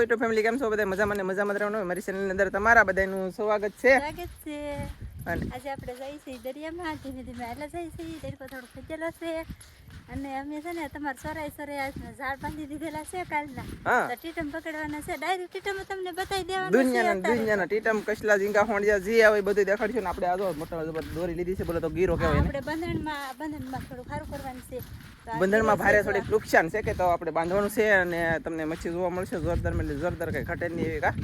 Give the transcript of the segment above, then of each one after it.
YouTube family કેમ છો બધા? મજામાં ને મજામાં રહેવાનું મારી ચેનલની અંદર તમારા બધાનું સ્વાગત છે. સ્વાગત છે. અને આજે આપણે જઈશું દરિયામાં. ધીમે ધીમે એટલે જઈશું તડકો થોડો ખેંચેલો છે. અને અમે છે ને તમારા સોરાય સોરાય ઝાડ બાંધી દીધેલા છે કાલના. તો ટીટમ પકડવાના છે. ડાયરેક્ટ ટીટમ તમને બતાવી દેવાના દુનિયાના દુનિયાના ટીટમ કસલા ઝીંગા હોંડિયા જે આવે બધું દેખાડશું ને આપણે આ મોટા જબર દોરી લીધી છે બોલો તો ગીરો કહેવાય આપણે બંધણમાં બંધણમાં થોડું ખારું કરવાનું છે. બંધણમાં ભારે થોડીક નુકસાન છે કે તો આપણે બાંધવાનું છે અને તમને મચ્છી જોવા મળશે જોરદાર એટલે જોરદાર કઈ ઘટે નહીં એવી કા.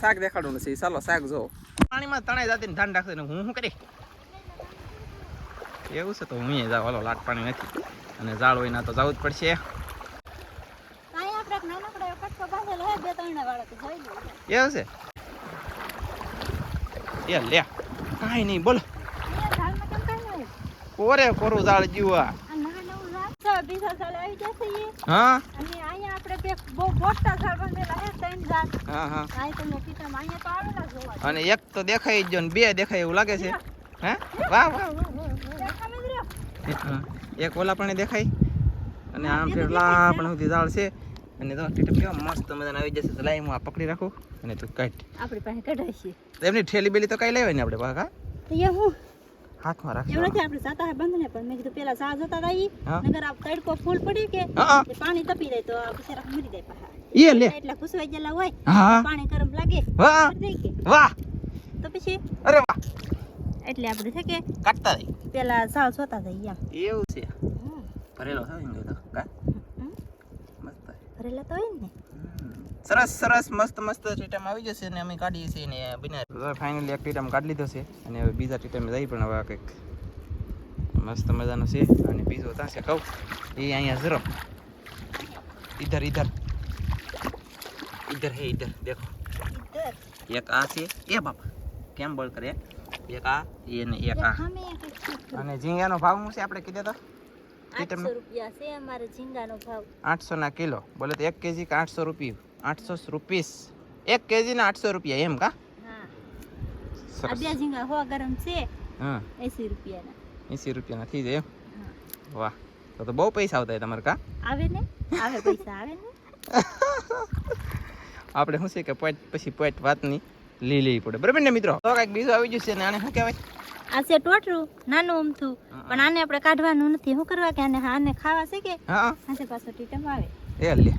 શાક દેખાડવું નથી ચાલો શાક જો. પાણીમાં તણાઈ જાતી ને ધ્યાન રાખશે ને હું શું કરી એવું છે તો હું જાવ હાલો લાટ પાણી નથી. અને ઝાડ હોય ના તો જવું જ પડશે. એવો છે એ લે. કાંઈ નહીં બોલો. કોરે કોરું ઝાડ જીવા. હા? અને એક તો દેખાય જ ને બે દેખાય એવું લાગે છે. હે? વાહ એક ઓલા પણ દેખાય. અને આમ ફેરલા પણ સુધી ઝાડ છે. અને તો ટીટમ કેવા મસ્ત મજાના આવી જશે. તો લાઈ હું આ પકડી રાખું અને તું કાઢ. આપણી પાસે કઢાઈ છે. તો એમની ઠેલી બેલી તો કઈ લેવાય ને આપણે પાકા. તો એ હું? હાથમાં એમ નથી આપણે સાતા હે બંધ ને પણ મેં કીધું પેલા સા હતા ઈ હા. નગર આ તડકો ફૂલ પડી કે પાણી તપી જાય તો આ બિચારા મરી જાય પાછા એ લે. એટલે ગયેલા હોય પાણી ગરમ લાગે. વાહ. મરી જાય કે. વાહ. તો પછી? અરે વાહ. એટલે આપણે છે કે કાટતા રહી પેલા સાવ જોતા થઈ ગયા એવું છે. ભરેલો છે ને તો? કા? મસ્ત ભરેલા તો હોય ને. સરસ સરસ મસ્ત મસ્ત ટીટમ આવી જશે અને અમે કાઢીએ છીએ ને બિના. ફાઇનલી એક ટીટમ કાઢી લીધો છે અને હવે બીજા ટીટમ જઈ પણ હવે કંઈક મસ્ત મજાનો છે. અને બીજો ત્યાં છે કહું એ અહીંયા ઝરો ઇધર ઇધર ઇધર હે ઇધર દેખો. એક આ છે. એ બાપા કેમ બોલ કરે? એક આ એને એક આ. અને ઝીંગાનો ભાવ શું છે? આપણે કીધો તો? આઠસો રૂપિયા છે અમારે ઝીંગાનો ભાવ. આઠસો ના કિલો. બોલે તો એક કેજી કે આઠસો રૂપિયા? આઠસો રૂપીસ. એક કેજી ના આઠસો રૂપિયા એમ કા? ઝીંગા હો ગરમ છે. હા. એસી રૂપિયાના. એંસી રૂપિયાના થઈ જાય એમ. વાહ. તો તો બહુ પૈસા આવતા તમારે કા? આવે ને? આવે પૈસા આવે ને? આપણે શું છે કે પોઈન્ટ પછી પોઈન્ટ વાતની લઈ લેવી પડે. બરાબર ને મિત્રો? તો કાંઈક બીજું આવી જશે ને આને શું કહેવાય? આ છે ટોટરું. નાનું અમથું. પણ આને આપણે કાઢવાનું નથી. શું કરવા કે આને? આને ખાવા છે કે? હા આસે પાછો ટીટમ આવે. એ લે.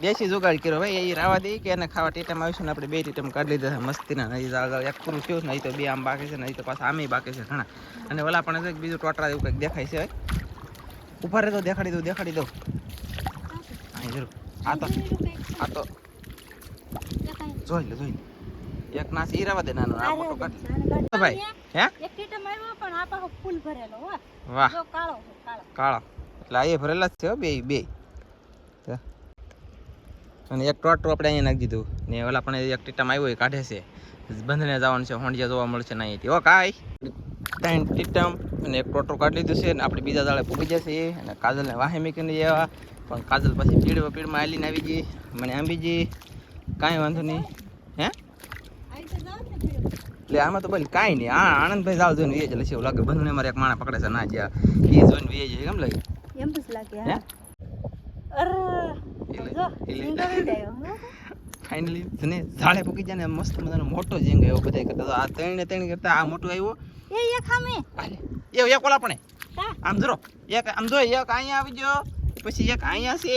દેશી જુગાડ કર્યો. ભાઈ એ રાવા દે કે એને ખાવા ટીટમ આવશે ને આપણે બે ટીટમ કાઢી લીધા મસ્તીના. જાળ જાળ એક પૂરું થયું નહીં તો બે આમ બાકી છે નહીં તો પાછા આમે બાકી છે ઘણા. અને ઓલા પણ છે બીજું ટોટરા એવું કંઈક દેખાય છે ઊભા રહે તો દેખાડી દઉં દેખાડી દઉં. અહીં જરૂર. આ તો. આ તો. જોઈ લે જોઈ લે. એક નાસ ઈ રાવા દે નાનો આ મોટો કાટ. ભાઈ હે? એક ટીટમ આવ્યો પણ આ પાછો ફૂલ ભરેલો હો. વાહ. જો કાળો કાળો. કાળો. એટલે આ ભરેલા જ છે બે બે. અને એક ટોટો આપણે અહીંયા નાખી દીધું. ને ઓલા પણ એક ટીટામાં આવ્યો એ કાઢે છે. બંધને જવાનું છે હોંડિયા જોવા મળશે ને અહીંથી. ઓ કાંઈ. ત્રણ ટીટમ અને એક ટોટો કાઢી લીધું છે ને આપણે બીજા દાડે પૂગી જશે અને કાજલને વાહે મૂકીને જવા પણ કાજલ પછી પીડ પીડમાં આલીને આવી ગઈ. મને આંબી ગઈ. કાંઈ વાંધો નહીં. હે. એટલે આમાં તો બોલી કાંઈ નહીં. આ આનંદભાઈ સાવ જોઈને વીએ છે એવું લાગે બંધને મારે એક માણા પકડે છે ના જ્યાં. એ જોઈને વીએ કેમ લાગે એમ જ લાગે હે. ફાઇનલી તને ઝાડે પૂકી જાય ને મસ્ત મજાનો મોટો ઝીંગ એવો બધા કરતા. આ ત્રણ ને ત્રણ કરતા આ મોટો આવ્યો એ એક સામે હાલે. એ એક ઓલા પણ. આમ જરો. એક આમ જો એક અહીંયા આવી ગયો. પછી એક અહીંયા છે.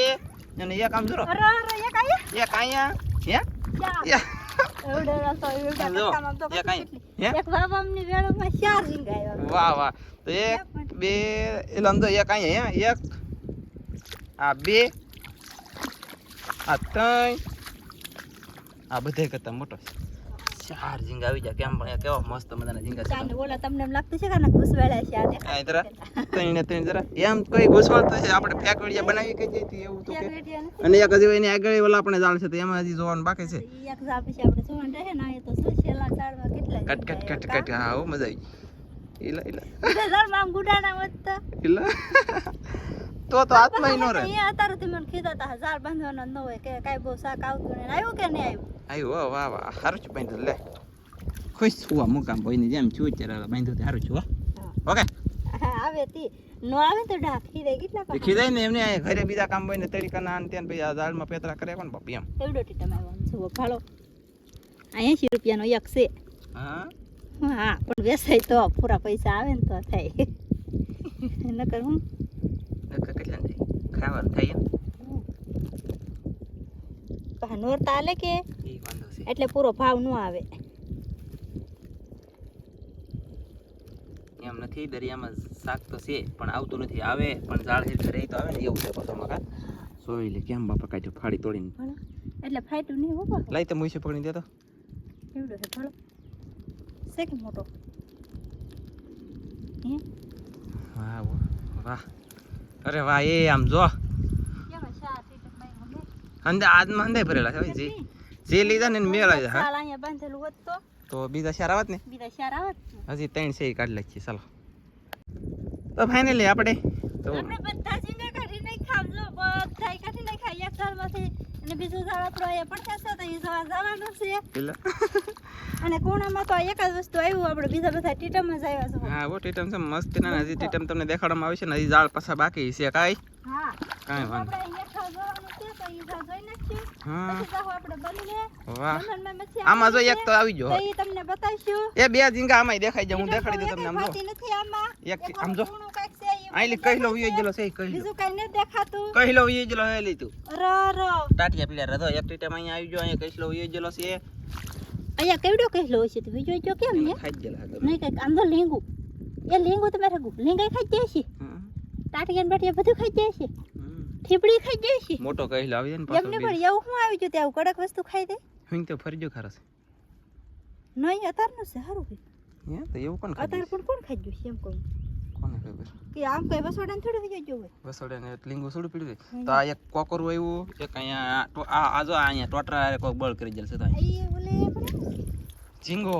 અને એક આમ જરો. એક અહીંયા. હે? વાહ વાહ તો એક બે એટલે એક અહીંયા એક આ બે આ ત્રણ આ બધે કરતા મોટો છે ચાર ઝીંગા આવી જાય કેમ પણ કેવા મસ્ત મજાના ઝીંગા છે ઓલા તમને એમ લાગતું છે કે આના ઘૂસવેળા છે આ દેખાય આ જરા ત્રણ ને ત્રણ જરા. એમ કઈ ઘૂસવાડ તો છે આપણે ફેક વેડિયા બનાવી કે જઈતી એવું તો અને એક હજી એની આગળ ઓલા આપણે જાળ છે તો એમાં હજી જોવાનું બાકી છે. એક ઝાડ છે આપણે જોવાનું રહે ના એ તો શું છેલા ચાળવા કેટલા કટ કટ કટ કટ હા મજા આવી ઈલા બીજા ઝાડમાં આમ ગુડાના વધતા. ઈલા. તો તો ય નો રહે. અહીંયા અતારે તમે મને કીધા હતા હજાર બાંધવાનો ન હોય કે કાઈ બહુ શાક આવતું ને આવ્યું કે નહીં આવ્યું? આવ્યો વાહ વાહ સારું છે બાંધ્યું લે. ખુશ છું આ મુકામ ભાઈની જેમ છું ત્યારે બાંધ્યું તે સારું છું ઓકે? આવે તી. નો આવે તો ડાક ખીરે કેટલા કામ ખીજાય ને એમને ઘરે બીજા કામ હોય ને તરીકા ના ત્યાં પછી આ દાળમાં પેતરા કરે કોણ બાપી એમ. એવડો ટીટમ આવ્યો જુઓ ફાળો આ એંશી રૂપિયાનો એક છે. હા? હા પણ વેસાય તો પૂરા પૈસા આવે ને તો થાય. નકર હું નકર કેટલા ખાવાનું થાય એમ નોરતા આલે કે વાંધો એટલે પૂરો ભાવ ન આવે. એમ નથી દરિયામાં શાક તો છે પણ આવતું નથી. આવે પણ ઝાડ છે રહી તો આવે ને એવું છે પાછો મકા સોઈ લે કેમ બાપા કાઢ્યો ફાડી તોડીને? એટલે ફાટ્યું નહીં બાપા. લઈ તો મુઈસે પકડી દેતો કેવડો છે ભલો? છે કે મોટો? હે? વાહ, વાહ. અરે વાહ એ આમ જો. કેવા શા ટીટમમાં ગમે અંદે આજમાં અંદે ભરેલા છે જે જે લીધા ને મેળા છે હા. તો. બીજા શાર આવત ને? બીજા શાર આવત હજી ત્રણ છે કાઢી લખીએ ચાલો. તો ફાઇનલી આપણે તો આપણે બધા ઝીંગા કાઢી નાખ્યા આમ જો બધા કાઢી નાખ્યા એક ઝાડમાંથી અને બીજું ઝાડ આપણો પણ પડશે તો એ જવા જવાનું છે. અને કોણામાં તો એક જ વસ્તુ આવ્યું આપણે બીજા બધા ટીટમમાં જ આવ્યા છે. હા વો ટીટમ છે મસ્ત ના હજી ટીટમ તમને દેખાડવામાં આવશે ને હજી ઝાડ પાછા બાકી છે કાંઈ? હા. કાઈ વાંધો આમાં જો એક તો આવી તો એ બે ઝીંગા આમાં દેખાઈ જાય હું દેખાડી દઉં તમને આમ. જો એક એક આમ જો. કૂણું કાંઈક છે, એ આઈ લે કહી વિયો છે. જેલો છે કહીલો. બીજું કાંઈ નથી દેખાતું. કહીલો વિયો જલો હે લીધું ર રો. ટાટિયા પીલા રધો એક ટીટા અહીંયા આવી ગયો અહીંયા કહીલો વિયો જલો છે. અહીંયા કેવડો કહેલો છે તો બીજો જો કેમ ને ખાઈ જલા હે નહીં કંઈક આમ તો લીંગુ. એ લીંગુ તમે રગું લીંગાઈ ખાઈ જાય છે. હમ, ટાટિયાને બાટિયા બધું ખાઈ જાય છે. ઠીપડી ખાઈ જાય છે. મોટો કહીલો આવી જાય ને પાછો એમને પણ એવું શું આવી જો તે આવું કડક વસ્તુ ખાઈ દે? હું તો ફરજો ખરસ નહીં અત્યારનું છે સારું કે હે તો એવું કોણ ખાઈ અત્યારે પણ કોણ ખાઈ ગયું છે એમ કહું. કોને ખબર કે આમ કઈ વસોડાને થોડું થઈ ગયું હોય. વસોડે લીંગુ સુડું પીડ્યું તો આ એક કોકરું આવ્યું એક અહીંયા આ આ જો અહીંયા ટોટરા હારે કોક બળ કરી જલશે તો ઝીંગો.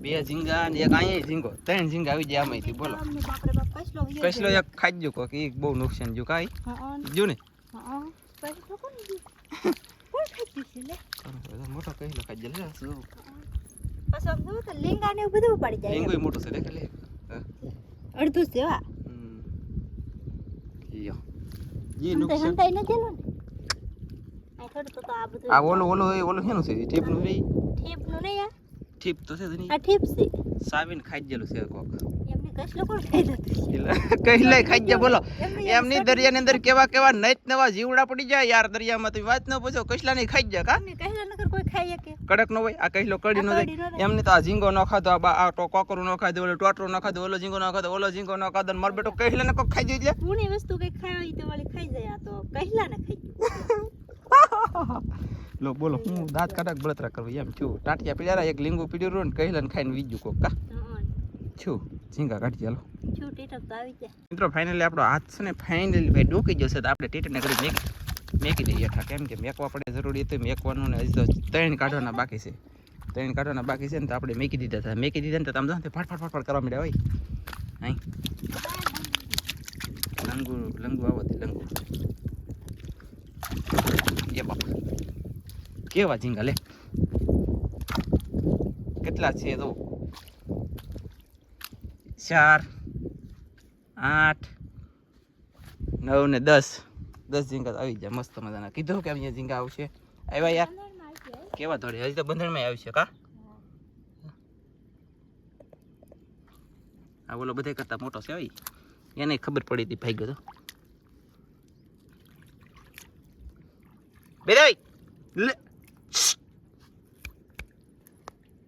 બે ઝીંગા ને એક અહીંયા ઝીંગો. ત્રણ ઝીંગા આવી જાય આમાંથી બોલો. કસલો એક ખાઈ ગયો કોક એક બહુ નુકસાન જો કાંઈ. જો ને. મોટો કહેલો ખાઈ જલે પાછું લીંગા ને બધું પડી જાય લીંગો મોટો છે લે. અડધું ન આ ઓલો ઓલો ઓલો શેનું છે? છે ઈ? ઠીપનું નહીં આ? ઠીપ તો છે આ ઠીપ છે. સાવીન ખાઈ છે કોક. ખાઈ કહી લે ખાઈ ગયા બોલો. એમની દરિયાની અંદર કેવા કેવા નૈત નવા જીવડા પડી જાય યાર દરિયામાં. તમે વાત ન પૂછો કશલા નહીં ખાઈ જાય કા? કોઈ ખાઈ કડક નો હોય આ કહેલો કડી નો જાય. એમને તો આ ઝીંગો ન ખાધો આ આ તો કોકરો ન ખાધો ઓલો ટોટરો ન ખાધો ઓલો ઝીંગો ન ખાધો ઓલો ઝીંગો ન ખાધો માર બેટો કહેલા ને કોક ખાઈ જાય. પૂણી વસ્તુ કઈ ખાય તો વાળી ખાઈ જાય આ તો કહેલા ને ખાઈ ગયું. લો બોલો હું દાંત કાઢા બળતરા કરું એમ છું ટાટિયા પીડ્યા એક લીંબુ પીડ્યું રહ્યું ને કહેલા ને ખાઈને બીજું કોક કા છું ઝીંગા કાઢી ચાલો મિત્રો ફાઇનલી આપણો હાથ છે ને ફાઇનલી ભાઈ ડૂકી જશે તો આપણે ટીટને કરી મેકી મેકી દઈએ હેઠા કેમ કે મેકવા પડે જરૂરી હતું મેકવાનું ને હજી તો ત્રણ કાઢવાના બાકી છે ત્રણ કાઢવાના બાકી છે ને તો આપણે મેકી દીધા હતા મેકી દીધા ને તો તમે જો ને ફટ ફટ ફટ કરવા મળ્યા હોય અહીં લંગુ લંગુ આવો તે લંગુ બાપા. કેવા ઝીંગા, લે. કેટલા છે તો? ચાર, આઠ, નવ ને દસ. દસ ઝીંગા આવી જાય, મસ્ત મજાના. કીધું કે અહીંયા ઝીંગા આવશે? આવ્યા યાર. કેવા થોડી હજી તો બંધણમાં આવશે કા? આ બોલો બધા કરતા મોટો છે, આવી? એને ખબર પડી હતી ભાઈ ગયો બેદાઈ લે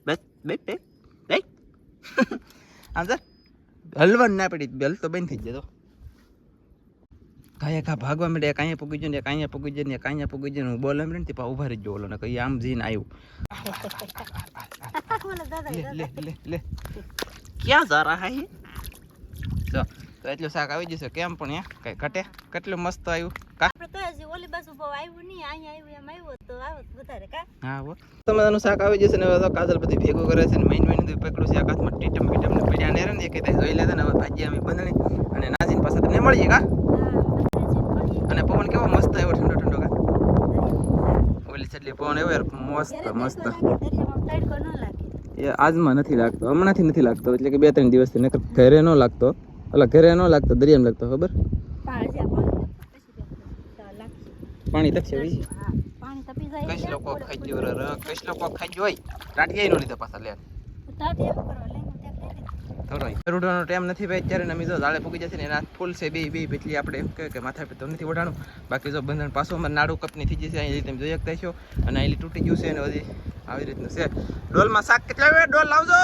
બસ બે બે બે આમ સર હલવન ના પડી. બેલ તો બંધ થઈ જતો. કાંઈ કાં ભાગવા માંડે કાંઈ પગી જાય ને, કાંઈ પગી જાય ને, કાંઈ પૂગી જાય હું બોલ માંડે ને તે ઊભા રહી ઓલો ને કઈ આમ જઈને આવ્યું ક્યાં જા રહા હે તો એટલું શાક આવી જશે. કેમ પણ એ કઈ કટે કેટલું મસ્ત આવ્યું હજી ઓલી બાજુ બહુ આવ્યું નહીં અહીંયા આવ્યું એમ આવ્યું તો આવત વધારે કા? હા હો તમારું શાક આવી જશે ને હવે તો કાજલ બધી ભેગું કરે છે ને મહિન મહિને તો પકડું છે આકાશમાં ટીટમ ટીટમ ને પડ્યા ને ને કે જોઈ લેતા ને હવે ભાજી અમે બંધણી અને નાજીન પાસે તમને મળીએ કા. અને પવન કેવો મસ્ત આવ્યો ઠંડો ઠંડો કા? ઓલી છેટલી પવન આવ્યો મસ્ત મસ્ત. એ આજમાં નથી લાગતો હમણાંથી નથી લાગતો એટલે કે બે ત્રણ દિવસથી નકર ઘરે ન લાગતો એટલે ઘરે ન લાગતો દરિયામાં લાગતો ખબર પાણી છે પાણી પછી તો લાગશે પાણી તપશે કઈ લોકો કઈ લોકો હોય? નો લીધા પાછા લે. ટાઈમ નથી ભાઈ અત્યારે ને અમે જો ઝાડે પૂગી જશે ને એના ફૂલ છે બે બે પેટલી આપણે એમ કે માથા પર નથી ઓઢાણું બાકી જો બંધન પાછું અમારે નાડું કપની થઈ જશે અહીં તમે જોઈ શકતા છો અને અહીં તૂટી ગયું છે અને બધી આવી રીતનું છે. ડોલમાં શાક કેટલા આવે? ડોલ લાવજો!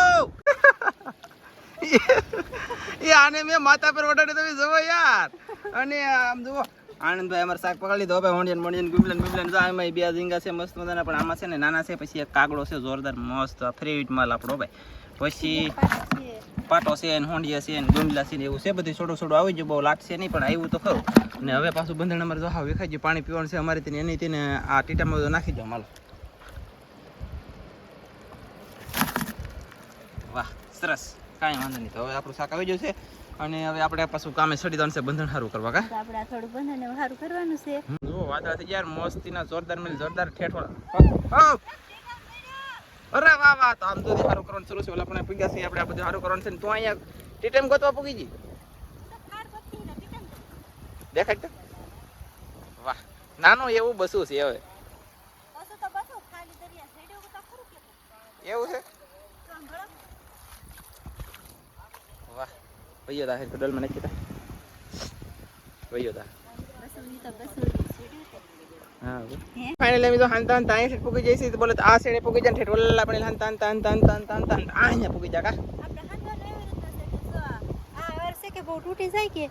એ આને મેં માથા પર ઓઢાડે તમે જવો યાર. અને આમ જુઓ. આનંદભાઈ અમારે શાક પકડી લીધો. હવે હોંડિયન મોંડિયન ગુબલન ગુબલન જો આમાં બે ઝીંગા છે, મસ્ત મજાના, પણ આમાં છે ને નાના છે, પછી એક કાગડો છે, જોરદાર મસ્ત ફ્રેવિટ માલ આપણો ભાઈ. પછી પાટો છે ને હોંડિયા છે ને ગુંડલા છે ને એવું છે, બધું છોડો છોડો આવી ગયું, બહુ લાટશે નહીં, પણ આવ્યું તો ખરું. અને હવે પાછું બંધણ અમારે જો હા વિખાઈ ગયું, પાણી પીવાનું છે અમારે તેને, એની તેને આ ટીટામાં નાખી દો માલ વાહ, સરસ. કાંઈ વાંધો નહીં, તો હવે આપણું શાક આવી છે. અને હવે આપણે પાછું કામે સડી દવાનું છે બંધન સારું કરવા કા? આપણે આ થોડું બંધને સારું કરવાનું છે. જો વાદળા થઈ યાર મસ્તીના જોરદાર મેલ જોરદાર ઠેઠવાળા. અરે વાહ વાહ તો આમ તો સારું કરવાનું શરૂ છે. ઓલા પણ પૂગ્યા છે આપણે આ બધું સારું કરવાનું છે તો અહીંયા ટીટેમ ગોતવા પૂગી જી? દેખાય તો. વાહ નાનો એવું બસું છે હવે. એવું છે. વાહ. વૈયો દા ડોલમાં નાખી દા વૈયો દા બસું ની તો સીડી? ફાઇનલી અમે તો હાંતા હાંતા અહીં ઠેઠ પૂગી જઈશી તો બોલે તો આ સાઈડે પૂગી જાય ઠેઠ ઓલા પણ હાંતા હાંતા હાંતા હાંતા હાંતા હાંતા આ અહીંયા પૂગી જા કા આપણે આ વર્ષે કે બહુ તૂટી જાય કે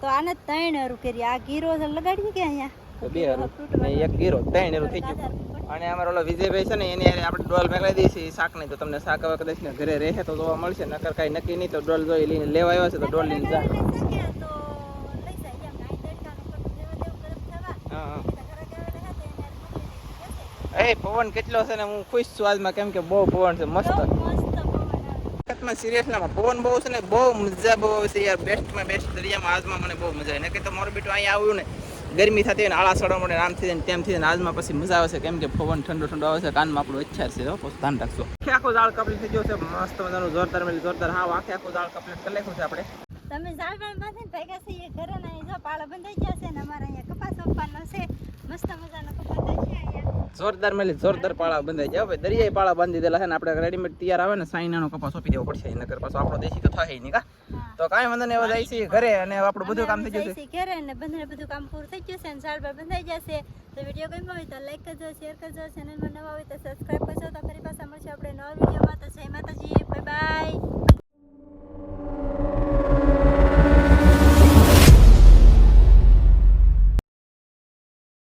તો આને ત્રણ હારું કરી આ ગીરો લગાડીએ કે અહીંયા તો બે હારું. ને એક ગીરો ત્રણ એનું થઈ ગયું. અને અમારો ઓલો વિજયભાઈ છે ને એની આપણે ડોલ મેળવી દઈશું એ શાક નહીં તો તમને શાક હવે કદાચ ઘરે રહે તો જોવા મળશે નકર કાંઈ નક્કી નહીં તો ડોલ જોઈ લઈને લેવા આવ્યા છે તો ડોલ લઈને જા. હા હા. એ પવન કેટલો છે ને હું ખુશ છું આજમાં કેમ કે બહુ પવન છે મસ્ત. હકીકતમાં સિરિયસલામાં પવન બહુ છે ને બહુ મજા બહુ આવે છે યાર બેસ્ટમાં બેસ્ટ દરિયામાં આજમાં મને બહુ મજા આવી. તો મોરબી તો અહીંયા આવ્યું ને ગરમી થતી હોય આળા સડવા મળે આમ થઈ જાય તેમ થઈ જાય આજમાં પછી મજા આવે છે. કેમ કે પવન ઠંડો ઠંડો આવે છે, કાનમાં આપણું ઈચ્છા છે તો ધ્યાન રાખશો આખે આખો ઝાડ કપલી થઈ ગયો છે. મસ્ત મજાનું જોરદાર મેલી જોરદાર હા આખે આખો ઝાડ કપલી કરી નાખ્યું છે આપણે. તમે ઝાડ બાંધીને ભેગા છીએ ઘરે ને જો પાળો બંધાઈ ગયા છે ને અમારે અહીંયા મસ્ત મજાનો જોરદાર મેલે જોરદાર પાળા બંધાઈ જાય ભાઈ દરિયાઈ પાળા બાંધી દેલા છે ને આપણે રેડીમેડ તૈયાર આવે ને સાઈનાનો કપાસ સોંપી દેવો પડશે. નકર પાછો આપણો દેશી તો થાય નહીં કા. તો કાંઈ વાંધો નહીં જાય છે ઘરે અને આપણું બધું કામ થઈ જશે. ઘરે અને બંધને બધું કામ પૂરું થઈ જશે અને સારવાર બંધાઈ જશે. તો વીડિયો ગમ્યો હોય તો લાઈક કરજો શેર કરજો ચેનલમાં નવા હોય તો સબસ્ક્રાઈબ કરજો. તો ફરી પાછા મળશે આપણે નવા વિડીયોમાં. તો જય માતાજી બાય બાય